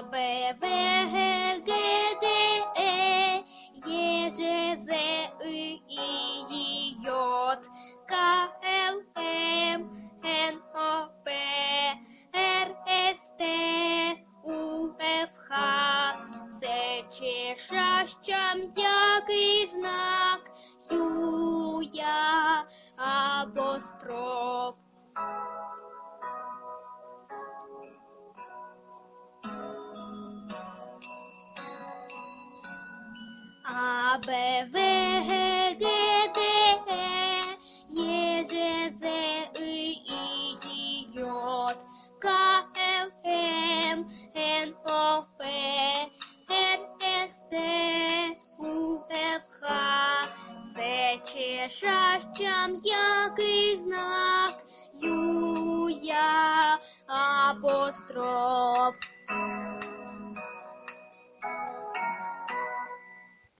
А, Б, В, Г, Г, Д, Е, Е, Ж, З, И, І, Й, К, Л, М, Н, О, П, Р, С, Т, У, Ф, Х. Це чешаща м'який знак, Юя, апостроф. А, Б, В, Е, И, И, Й, Й, К, Л, М, м'який знак. Ю, я, апостроф.